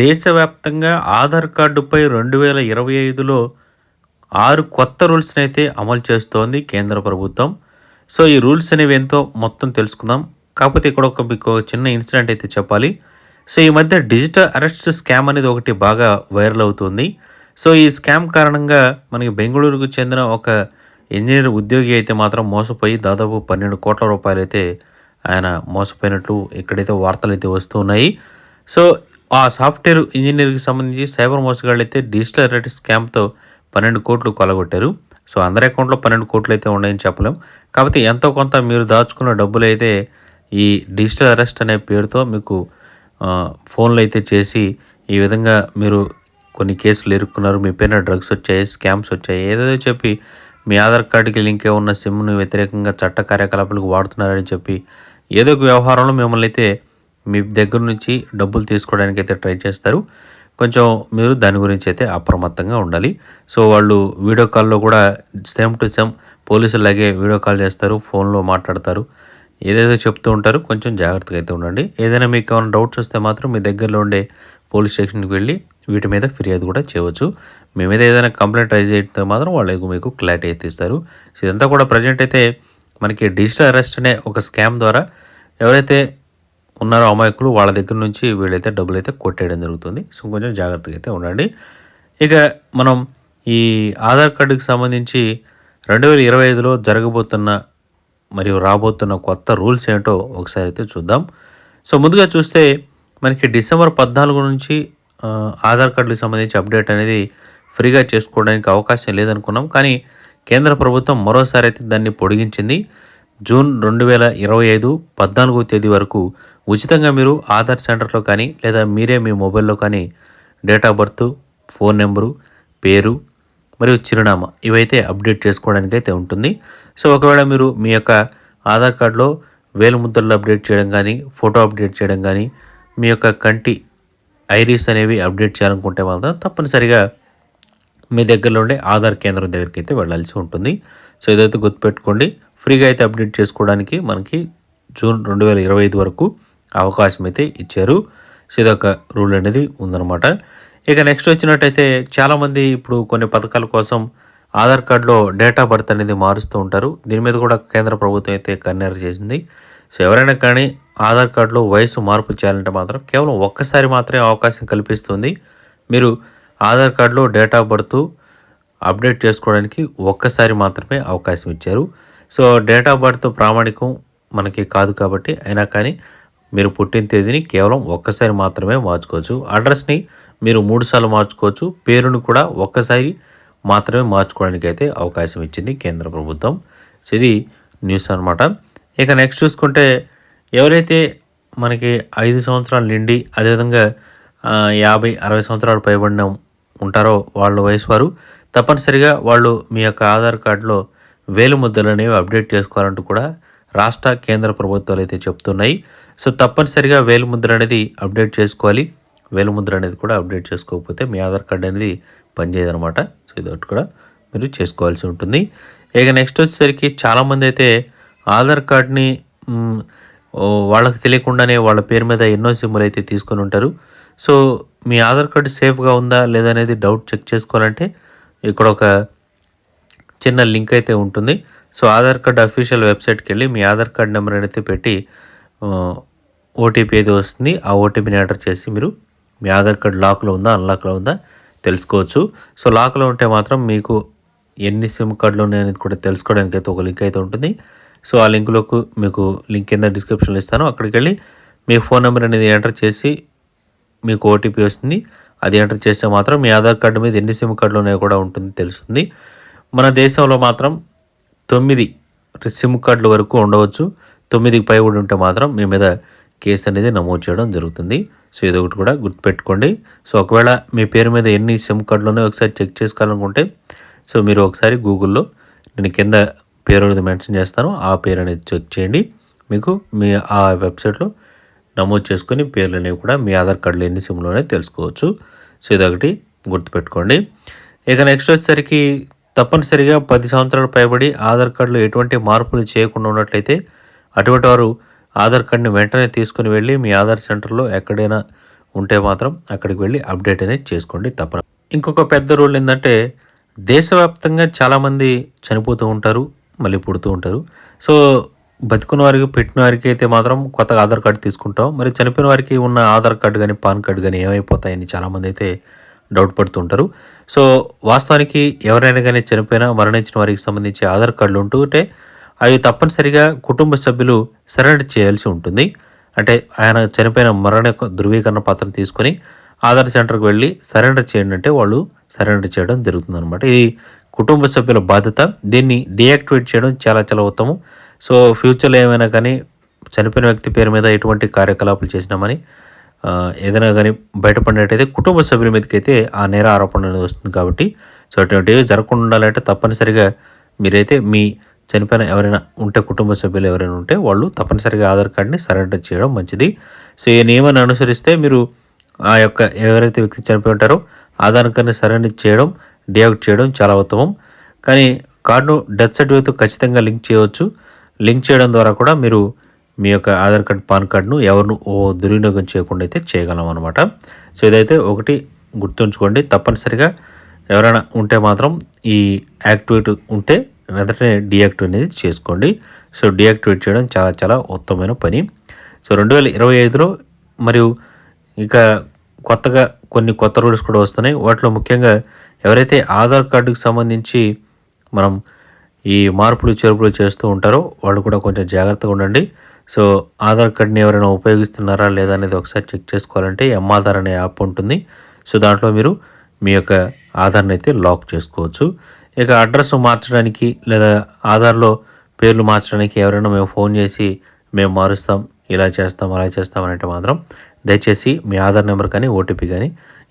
దేశవ్యాప్తంగా ఆధార్ కార్డుపై రెండు వేల ఇరవై ఐదులో ఆరు కొత్త రూల్స్ని అయితే అమలు చేస్తోంది కేంద్ర ప్రభుత్వం. సో ఈ రూల్స్ అనేవి ఎంతో మొత్తం తెలుసుకుందాం. కాకపోతే ఇక్కడ ఒక మీకు ఒక చిన్న ఇన్సిడెంట్ అయితే చెప్పాలి. సో ఈ మధ్య డిజిటల్ అరెస్ట్ స్కామ్ అనేది ఒకటి బాగా వైరల్ అవుతుంది. సో ఈ స్కామ్ కారణంగా మనకి బెంగళూరుకు చెందిన ఒక ఇంజనీర్ ఉద్యోగి అయితే మాత్రం మోసపోయి దాదాపు పన్నెండు కోట్ల రూపాయలు అయితే ఆయన మోసపోయినట్లు ఇక్కడైతే వార్తలు అయితే వస్తున్నాయి. సో ఆ సాఫ్ట్వేర్ ఇంజనీర్కి సంబంధించి సైబర్ మోసగాళ్ళు అయితే డిజిటల్ రెడ్ స్కామ్తో పన్నెండు కోట్లు కొలగొట్టారు. సో అందరి అకౌంట్లో పన్నెండు కోట్లు అయితే ఉన్నాయని చెప్పలేం. కాకపోతే ఎంతో కొంత మీరు దాచుకున్న డబ్బులు అయితే ఈ డిజిటల్ అరెస్ట్ అనే పేరుతో మీకు ఫోన్లు అయితే చేసి ఈ విధంగా మీరు కొన్ని కేసులు ఎరుక్కున్నారు మీ పైన డ్రగ్స్ వచ్చాయి స్కామ్స్ వచ్చాయి ఏదేదో చెప్పి మీ ఆధార్ కార్డుకి లింక్ అయి ఉన్న సిమ్ను వ్యతిరేకంగా చట్ట కార్యకలాపాలకు వాడుతున్నారని చెప్పి ఏదో ఒక వ్యవహారంలో మిమ్మల్ని అయితే మీ దగ్గర నుంచి డబ్బులు తీసుకోవడానికి అయితే ట్రై చేస్తారు. కొంచెం మీరు దాని గురించి అయితే అప్రమత్తంగా ఉండాలి. సో వాళ్ళు వీడియో కాల్లో కూడా సేమ్ టు సేమ్ పోలీసులాగే వీడియో కాల్ చేస్తారు ఫోన్లో మాట్లాడతారు. ఏదైతే చెప్తూ ఉంటారు. కొంచెం జాగ్రత్తగా అయితే ఉండండి. ఏదైనా మీకు ఏమైనా డౌట్స్ వస్తే మాత్రం మీ దగ్గరలో ఉండే పోలీస్ స్టేషన్కి వెళ్ళి వీటి మీద ఫిర్యాదు కూడా చేయవచ్చు. మీ మీద ఏదైనా కంప్లైంట్ రైజ్ అయితే మాత్రం వాళ్ళు మీకు క్లారిటీ అయితే ఇస్తారు. సో ఇదంతా కూడా ప్రజెంట్ అయితే మనకి డిజిటల్ అరెస్ట్ అనే ఒక స్కామ్ ద్వారా ఎవరైతే ఉన్నారు అమాయకులు వాళ్ళ దగ్గర నుంచి వీళ్ళైతే డబ్బులు అయితే కొట్టేయడం జరుగుతుంది. సో కొంచెం జాగ్రత్తగా అయితే ఉండండి. ఇక మనం ఈ ఆధార్ కార్డుకి సంబంధించి రెండు వేల ఇరవై ఐదులో జరగబోతున్న మరియు రాబోతున్న కొత్త రూల్స్ ఏంటో ఒకసారి అయితే చూద్దాం. సో ముందుగా చూస్తే మనకి డిసెంబర్ పద్నాలుగు నుంచి ఆధార్ కార్డులకు సంబంధించి అప్డేట్ అనేది ఫ్రీగా చేసుకోవడానికి అవకాశం లేదనుకున్నాం. కానీ కేంద్ర ప్రభుత్వం మరోసారి అయితే దాన్ని పొడిగించింది. జూన్ రెండు వేల ఇరవై ఐదు పద్నాలుగో తేదీ వరకు ఉచితంగా మీరు ఆధార్ సెంటర్లో కానీ లేదా మీరే మీ మొబైల్లో కానీ date of birth phone number పేరు మరియు చిరునామా ఇవైతే అప్డేట్ చేసుకోవడానికి అయితే ఉంటుంది. సో ఒకవేళ మీరు మీ యొక్క ఆధార్ కార్డులో వేలు ముద్రలు అప్డేట్ చేయడం కానీ ఫోటో అప్డేట్ చేయడం కానీ మీ యొక్క కంటి ఐరీస్ అనేవి అప్డేట్ చేయాలనుకుంటే మాత్రం తప్పనిసరిగా మీ దగ్గరలో ఉండే ఆధార్ కేంద్రం దగ్గరికి అయితే వెళ్ళాల్సి ఉంటుంది. సో ఇదైతే గుర్తుపెట్టుకోండి. ఫ్రీగా అయితే అప్డేట్ చేసుకోవడానికి మనకి జూన్ రెండు వేల ఇరవై ఐదు వరకు అవకాశం అయితే ఇచ్చారు. సో ఇదొక రూల్ అనేది ఉందన్నమాట. ఇక నెక్స్ట్ వచ్చినట్టయితే చాలామంది ఇప్పుడు కొన్ని పథకాల కోసం ఆధార్ కార్డులో డేట్ ఆఫ్ బర్త్ అనేది మారుస్తూ ఉంటారు. దీని మీద కూడా కేంద్ర ప్రభుత్వం అయితే కన్నెర చేసింది. సో ఎవరైనా కానీ ఆధార్ కార్డులో వయసు మార్పు చేయాలంటే మాత్రం కేవలం ఒక్కసారి మాత్రమే అవకాశం కల్పిస్తుంది. మీరు ఆధార్ కార్డులో డేట్ ఆఫ్ బర్త్ అప్డేట్ చేసుకోవడానికి ఒక్కసారి మాత్రమే అవకాశం ఇచ్చారు. సో డేట్ ఆఫ్ బర్త్ ప్రామాణికం మనకి కాదు కాబట్టి అయినా కానీ మీరు పుట్టిన తేదీని కేవలం ఒక్కసారి మాత్రమే మార్చుకోవచ్చు. అడ్రస్ని మీరు మూడుసార్లు మార్చుకోవచ్చు. పేరును కూడా ఒక్కసారి మాత్రమే మార్చుకోవడానికి అయితే అవకాశం ఇచ్చింది కేంద్ర ప్రభుత్వం. సో ఇది న్యూస్ అనమాట ఇక నెక్స్ట్ చూసుకుంటే ఎవరైతే మనకి ఐదు సంవత్సరాలు నిండి అదేవిధంగా యాభై అరవై సంవత్సరాలు పైబడిన ఉంటారో వాళ్ళ వయసు వారు తప్పనిసరిగా వాళ్ళు మీ యొక్క ఆధార్ కార్డులో వేలిముద్రలు అనేవి అప్డేట్ చేసుకోవాలంటూ కూడా రాష్ట్ర కేంద్ర ప్రభుత్వాలు అయితే చెప్తున్నాయి. సో తప్పనిసరిగా వేలిముద్ర అనేది అప్డేట్ చేసుకోవాలి. వేలు ముద్ర అనేది కూడా అప్డేట్ చేసుకోకపోతే మీ ఆధార్ కార్డు అనేది పనిచేయదనమాట సో ఇది ఒకటి కూడా మీరు చేసుకోవాల్సి ఉంటుంది. ఇక నెక్స్ట్ వచ్చేసరికి చాలామంది అయితే ఆధార్ కార్డ్ని వాళ్ళకి తెలియకుండానే వాళ్ళ పేరు మీద ఎన్నో సిమ్ములు అయితే తీసుకొని ఉంటారు. సో మీ ఆధార్ కార్డు సేఫ్గా ఉందా లేదా అనేది డౌట్ చెక్ చేసుకోవాలంటే ఇక్కడ ఒక చిన్న లింక్ అయితే ఉంటుంది. సో ఆధార్ కార్డ్ అఫీషియల్ వెబ్సైట్కి వెళ్ళి మీ ఆధార్ కార్డ్ నెంబర్ అయితే పెట్టి ఓటీపీ అయితే వస్తుంది ఆ ఓటీపీని ఎంటర్ చేసి మీరు మీ ఆధార్ కార్డ్ లాక్లో ఉందా అన్లాక్లో ఉందా తెలుసుకోవచ్చు. సో లాక్లో ఉంటే మాత్రం మీకు ఎన్ని సిమ్ కార్డులు ఉన్నాయనేది కూడా తెలుసుకోవడానికి అయితే ఒక లింక్ అయితే ఉంటుంది. సో ఆ లింక్లోకి మీకు లింక్ కింద డిస్క్రిప్షన్లో ఇస్తాను. అక్కడికి వెళ్ళి మీ ఫోన్ నెంబర్ అనేది ఎంటర్ చేసి మీకు ఓటీపీ వస్తుంది. అది ఎంటర్ చేస్తే మాత్రం మీ ఆధార్ కార్డు మీద ఎన్ని సిమ్ కార్డులు ఉన్నాయో కూడా ఉంటుంది తెలుస్తుంది. మన దేశంలో మాత్రం తొమ్మిది సిమ్ కార్డుల వరకు ఉండవచ్చు. తొమ్మిదికి పై కూడా ఉంటే మాత్రం మీ మీద కేసు అనేది నమోదు చేయడం జరుగుతుంది. సో ఇది ఒకటి కూడా గుర్తుపెట్టుకోండి. సో ఒకవేళ మీ పేరు మీద ఎన్ని సిమ్ కార్డులు ఉన్నాయో ఒకసారి చెక్ చేసుకోవాలనుకుంటే సో మీరు ఒకసారి గూగుల్లో నేను కింద పేరు అనేది మెన్షన్ చేస్తాను. ఆ పేరు అనేది చెక్ చేయండి. మీకు మీ ఆ వెబ్సైట్లో నమోదు చేసుకొని పేర్లు అనేవి కూడా మీ ఆధార్ కార్డులు ఎన్ని సిమ్లోనే తెలుసుకోవచ్చు. సో ఇదొకటి గుర్తుపెట్టుకోండి. ఇక నెక్స్ట్ వచ్చేసరికి తప్పనిసరిగా పది సంవత్సరాలు పైబడి ఆధార్ కార్డులో ఎటువంటి మార్పులు చేయకుండా ఉన్నట్లయితే అటువంటి వారు ఆధార్ కార్డుని వెంటనే తీసుకుని వెళ్ళి మీ ఆధార్ సెంటర్లో ఎక్కడైనా ఉంటే మాత్రం అక్కడికి వెళ్ళి అప్డేట్ అనేది చేసుకోండి తప్పన ఇంకొక పెద్ద రూల్ ఏంటంటే దేశవ్యాప్తంగా చాలామంది చనిపోతూ ఉంటారు మళ్ళీ పుడుతూ ఉంటారు. సో బతుకున్న వారికి పెట్టిన వారికి అయితే మాత్రం కొత్తగా ఆధార్ కార్డు తీసుకుంటాం. మరి చనిపోయిన వారికి ఉన్న ఆధార్ కార్డు కానీ పాన్ కార్డు కానీ ఏమైపోతాయని చాలామంది అయితే డౌట్ పడుతుంటారు సో వాస్తవానికి ఎవరైనా కానీ చనిపోయినా మరణించిన వారికి సంబంధించి ఆధార్ కార్డులు ఉంటూ ఉంటే అవి తప్పనిసరిగా కుటుంబ సభ్యులు సరెండర్ చేయాల్సి ఉంటుంది. అంటే ఆయన చనిపోయిన మరణ ధృవీకరణ పత్రం తీసుకొని ఆధార్ సెంటర్కి వెళ్ళి సరెండర్ చేయండి అంటే వాళ్ళు సరెండర్ చేయడం జరుగుతుంది అనమాట ఇది కుటుంబ సభ్యుల బాధ్యత. దీన్ని డియాక్టివేట్ చేయడం చాలా చాలా ఉత్తమం. సో ఫ్యూచర్లో ఏమైనా కానీ చనిపోయిన వ్యక్తి పేరు మీద ఎటువంటి కార్యకలాపాలు చేసినామని ఏదైనా కానీ బయటపడినట్టయితే కుటుంబ సభ్యుల మీదకి అయితే ఆ నేర ఆరోపణ అనేది వస్తుంది కాబట్టి సో అటువంటివి జరగకుండా ఉండాలంటే తప్పనిసరిగా మీరైతే మీ చనిపోయిన ఎవరైనా ఉంటే కుటుంబ సభ్యులు ఎవరైనా ఉంటే వాళ్ళు తప్పనిసరిగా ఆధార్ కార్డ్ని సరెండర్ చేయడం మంచిది. సో ఈ నియమాన్ని అనుసరిస్తే మీరు ఆ యొక్క ఎవరైతే వ్యక్తి చనిపోయి ఉంటారో ఆధార్ కార్డ్ని సరెండర్ చేయడం డియాక్ట్ చేయడం చాలా ఉత్తమం. కానీ కార్డును డెత్ సర్టిఫికేట్తో ఖచ్చితంగా లింక్ చేయవచ్చు. లింక్ చేయడం ద్వారా కూడా మీరు మీ యొక్క ఆధార్ కార్డ్ పాన్ కార్డును ఎవరిను ఓ దుర్వినియోగం చేయకుండా అయితే చేయగలం అనమాట సో ఇదైతే ఒకటి గుర్తుంచుకోండి. తప్పనిసరిగా ఎవరైనా ఉంటే మాత్రం ఈ యాక్టివేట్ ఉంటే వెంటనే డియాక్టివేట్ అనేది చేసుకోండి. సో డియాక్టివేట్ చేయడం చాలా చాలా ఉత్తమమైన పని. సో రెండు వేల ఇరవై ఐదులో మరియు ఇంకా కొత్తగా కొన్ని కొత్త రూల్స్ కూడా వస్తున్నాయి. వాటిలో ముఖ్యంగా ఎవరైతే ఆధార్ కార్డుకు సంబంధించి మనం ఈ మార్పులు చేర్పులు చేస్తూ ఉంటారో వాళ్ళు కూడా కొంచెం జాగ్రత్తగా ఉండండి. సో ఆధార్ కార్డ్ని ఎవరైనా ఉపయోగిస్తున్నారా లేదా అనేది ఒకసారి చెక్ చేసుకోవాలంటే ఎం ఆధార్ అనే యాప్ ఉంటుంది. సో దాంట్లో మీరు మీ యొక్క ఆధార్ని అయితే లాక్ చేసుకోవచ్చు. ఇక అడ్రస్ మార్చడానికి లేదా ఆధార్లో పేర్లు మార్చడానికి ఎవరైనా మేము ఫోన్ చేసి మేము మారుస్తాం ఇలా చేస్తాం అలా చేస్తాం అంటే మాత్రం దయచేసి మీ ఆధార్ నెంబర్ కానీ ఓటీపీ కానీ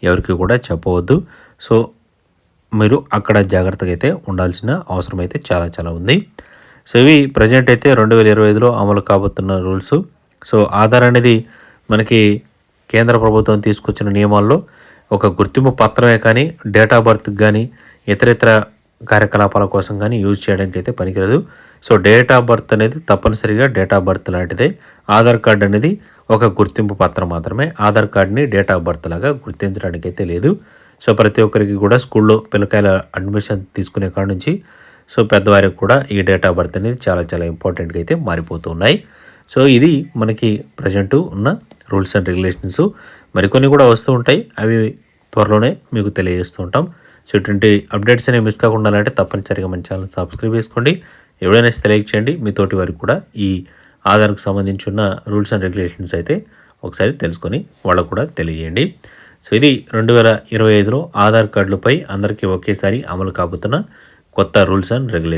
ఎవరికి కూడా చెప్పవద్దు. సో మీరు అక్కడ జాగ్రత్తగా అయితే ఉండాల్సిన అవసరం అయితే చాలా చాలా ఉంది. సో ఇవి ప్రజెంట్ అయితే రెండు వేల ఇరవై ఐదులో అమలు కాబోతున్న రూల్స్. సో ఆధార్ అనేది మనకి కేంద్ర ప్రభుత్వం తీసుకొచ్చిన నియమాల్లో ఒక గుర్తింపు పత్రమే కానీ డేట్ ఆఫ్ బర్త్ కానీ ఇతరితర కార్యకలాపాల కోసం కానీ యూజ్ చేయడానికి అయితే పనికిరాదు. సో డేట్ ఆఫ్ బర్త్ అనేది తప్పనిసరిగా డేట్ ఆఫ్ బర్త్ లాంటిదే. ఆధార్ కార్డ్ అనేది ఒక గుర్తింపు పత్రం మాత్రమే. ఆధార్ కార్డ్ని డేట్ ఆఫ్ బర్త్ లాగా గుర్తించడానికి అయితే లేదు. సో ప్రతి ఒక్కరికి కూడా స్కూల్లో పిల్లకాయల అడ్మిషన్ తీసుకునే కాడ నుంచి సో పెద్దవారికి కూడా ఈ డేట్ ఆఫ్ బర్త్ అనేది చాలా చాలా ఇంపార్టెంట్గా అయితే మారిపోతూ ఉన్నాయి సో ఇది మనకి ప్రజెంట్ ఉన్న రూల్స్ అండ్ రెగ్యులేషన్స్ మరికొన్ని కూడా వస్తూ ఉంటాయి. అవి త్వరలోనే మీకు తెలియజేస్తూ ఉంటాం. సో ఇటువంటి అప్డేట్స్ అనేవి మిస్ కాకుండా ఉండాలంటే తప్పనిసరిగా మన ఛానల్ సబ్స్క్రైబ్ చేసుకోండి. ఎవడైనా సెలెక్ట్ చేయండి. మీ తోటి వారికి కూడా ఈ ఆధార్కి సంబంధించి ఉన్న రూల్స్ అండ్ రెగ్యులేషన్స్ అయితే ఒకసారి తెలుసుకొని వాళ్ళకు కూడా తెలియజేయండి. సో ఇది రెండు వేల ఇరవై ఐదులో ఆధార్ కార్డులపై అందరికీ ఒకేసారి అమలు కాబోతున్న కొత్త రూల్స్ అండ్ రెగ్యులేషన్